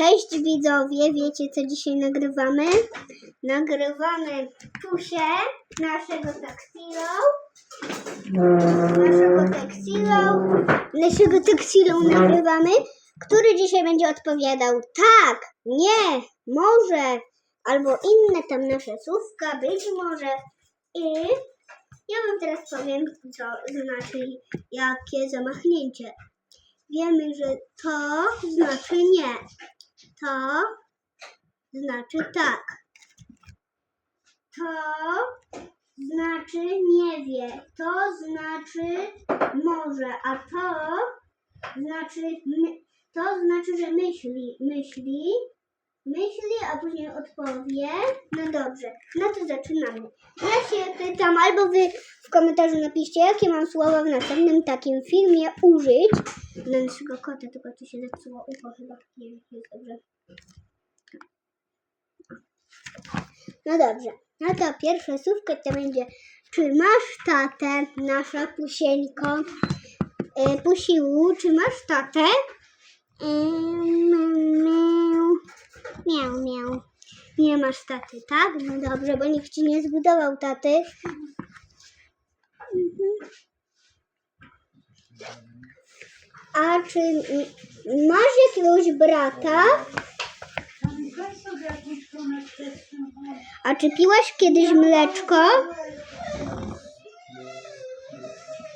Cześć widzowie, wiecie co dzisiaj nagrywamy? Nagrywamy tusie naszego taksilo. Naszego taksilo. Naszego taksilo nagrywamy, który dzisiaj będzie odpowiadał tak, nie, może, albo inne tam nasze słówka, być może. I ja wam teraz powiem, co znaczy jakie zamachnięcie. Wiemy, że to znaczy nie. To znaczy tak. To znaczy nie wie. To znaczy może. A to znaczy my, to znaczy, że myśli. Myśli. Myśli, a później odpowie. No dobrze, no to zaczynamy. Ja się pytam, albo wy w komentarzu napiszcie, jakie mam słowa w następnym takim filmie użyć. Do naszego kota, tylko tu się zepsuło ucho chyba. Nie wiem, jest dobrze. No dobrze, no to pierwsze słówko to będzie Czy masz tatę, nasza pusieńko? E, pusiłu, czy masz tatę? Ym, miau, miau. Nie masz taty, tak? No dobrze, bo nikt ci nie zbudował taty. Mhm. A czy masz jakiegoś brata? A czy piłaś kiedyś mleczko?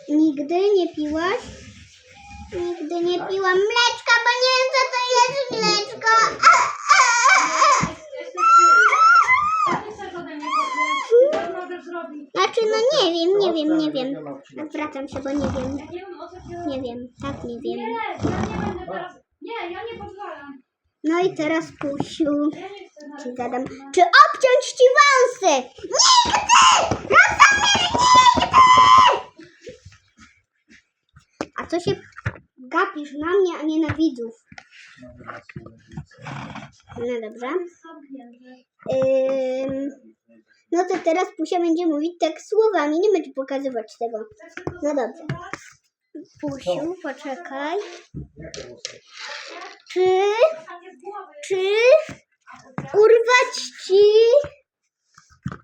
Nigdy nie piłaś? Nigdy nie piłam mleczka, bo nie wiem co to jest mleczko. A. Znaczy no nie wiem, nie wiem, nie wiem. Odwracam się, bo nie wiem. Nie wiem o co. Nie wiem, tak nie Nie, wiem. ja nie będę teraz. Nie, ja nie pozwalam. No i teraz Pusiu. Ja nie chcę zadam. Czy obciąć ci wąsy? Nigdy! Rozumiesz? Nigdy! A co się gapisz na mnie, a nie na widzów? No dobrze. Ym, no to teraz Pusia będzie mówić tak słowami, nie będzie pokazywać tego. No dobrze. Pusiu, poczekaj. Czy, czy urwać ci,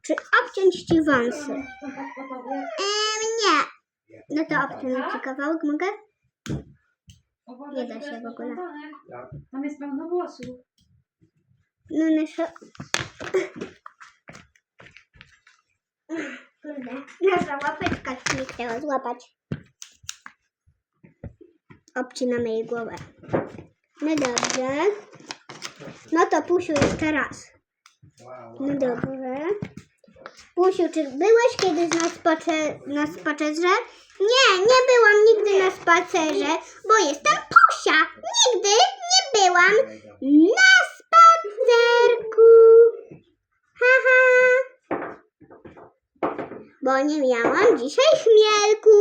czy obciąć ci wąsy? Em, nie. No to obciąć ci kawałek, mogę? Nie da się w ogóle. Tam jest pełno włosów. No nasza... Kurde, nasza łapeczka nie chciała złapać. Obcinamy jej głowę. No dobrze. No to Pusiu jeszcze raz. No dobrze. Pusiu, czy byłeś kiedyś na, na spacerze? Nie, nie byłam nigdy na spacerze, bo jestem Pusia. Nigdy nie byłam na spacerku. Haha. Bo nie miałam dzisiaj chmielku.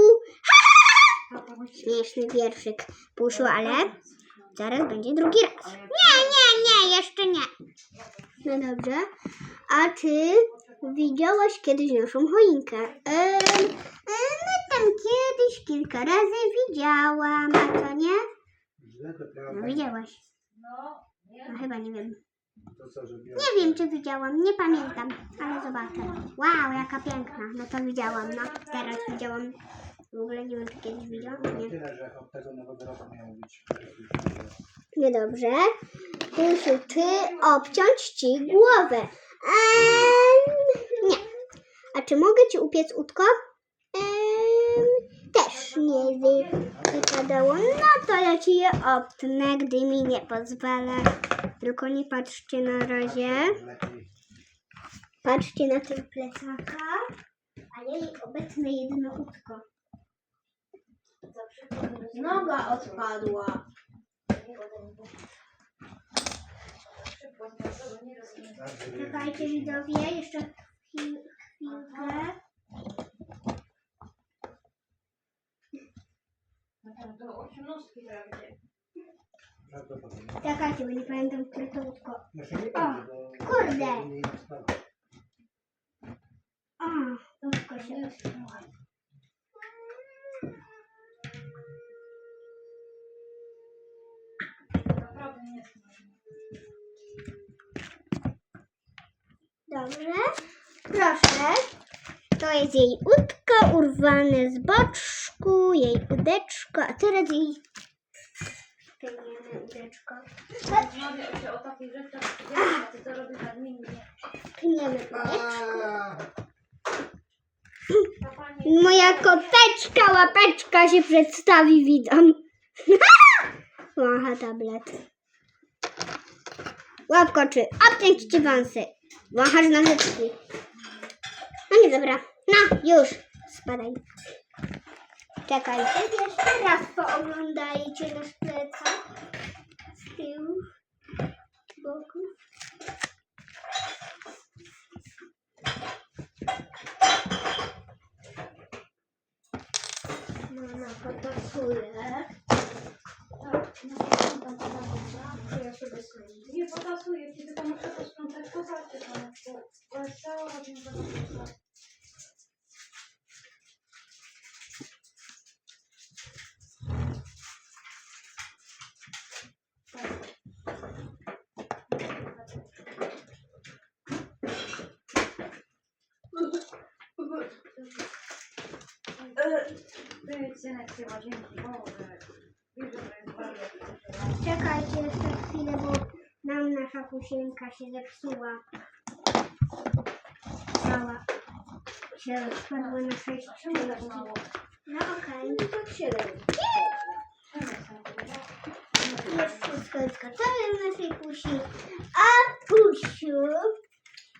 Śmieszny wierszyk Pusiu, ale zaraz będzie drugi raz. Nie, nie, nie, jeszcze nie. No dobrze. A czy widziałaś kiedyś naszą choinkę? Ehm, no tam kiedyś kilka razy widziałam, a co nie? No widziałaś. No chyba nie wiem. Nie wiem, czy widziałam, nie pamiętam, ale zobaczę. Wow, jaka piękna. No to widziałam, no. Teraz widziałam. W ogóle nie wiem, czy kiedyś widziałam, nie. Tyle, że od tego nowego roku miało być. Niedobrze. Pusiu, czy obciąć ci głowę? Ehm, nie. A czy mogę ci upiec łódko? Ehm, też nie wy, wypadało. No to ja ci je obtnę, gdy mi nie pozwalasz. Tylko nie patrzcie na razie. Patrzcie na ten plecaka. A jej obecne jedno łódko. Noga odpadła. Tak, Czekajcie widzowie, jeszcze chwil, chwilkę. Do osiemnastki prawie. Czekajcie, bo nie pamiętam, które to. O, kurde! A, się. Dobrze. Proszę. To jest jej łódka urwane z boczku, jej udeczko, a teraz jej pniemy udeczko. Rozmawiać się o takich rzeczach, ty to robisz udeczko. Moja koteczka, łapeczka się przedstawi widzom. Macha tablet. Łapko czy obciąć ci wąsy. Wąchasz nożyczki. No nie dobra. No, już. Spadaj. Czekajcie, jeszcze raz pooglądajcie nasz plecak. Z tyłu. Z boku. Mama potasuje. Tak, no to tam tam tam ja sobie skończę. Nie potasuję ci, tylko muszę posprzątać tam, bo bo jest cała godzina do Boże. Wiesz, że to jest wariat. Czekajcie jeszcze chwilę, bo nam nasza kusienka się zepsuła. Cała się rozpadła na sześć tak części. mało? No okej. Tak siedem. Czemu tak mało? Już wszystko jest gotowe w naszej pusi. A pusiu,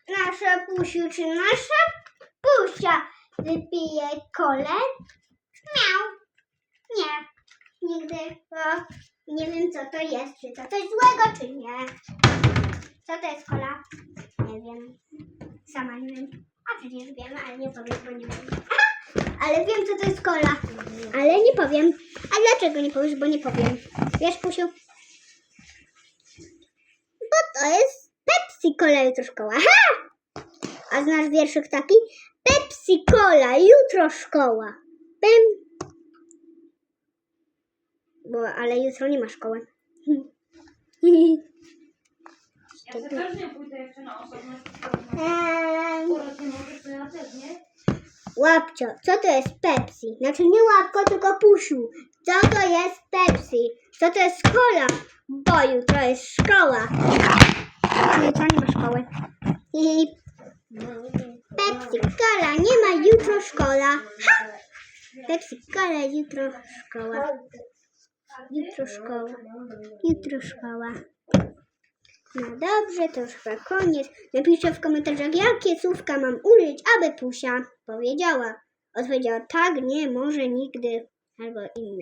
nasza pusiu, czy nasza pusia wypije kolę? Miał. Nie. Nigdy. Nie wiem co to jest. Czy to coś złego, czy nie. Co to jest kola? Nie wiem. Sama nie wiem. A przecież wiem, ale nie powiem, bo nie wiem. Ale wiem, co to jest kola. Ale nie powiem. A dlaczego nie powiesz, bo nie powiem? Wiesz, Pusiu? Bo to jest Pepsi Cola jutro szkoła. A znasz wierszyk taki? Pepsi Cola, jutro szkoła. Bym. Bo, ale jutro nie ma szkoły. Ja sobie też nie pójdę jeszcze na osobność. Eee, Akurat nie możesz, to ja też, nie? Łapcio, co to jest Pepsi? Znaczy nie łapko, tylko pusiu. Co to jest Pepsi? Co to jest cola? Bo jutro jest szkoła. Jutro nie ma szkoły. I Pepsi Cola, nie ma jutro szkoła. Ha! Pepsi Cola, jutro szkoła. Jutro szkoła. Jutro szkoła. No dobrze, to już chyba koniec. Napiszcie w komentarzach, jakie słówka mam użyć, aby Pusia powiedziała. Odpowiedziała tak, nie, może, nigdy, albo inne.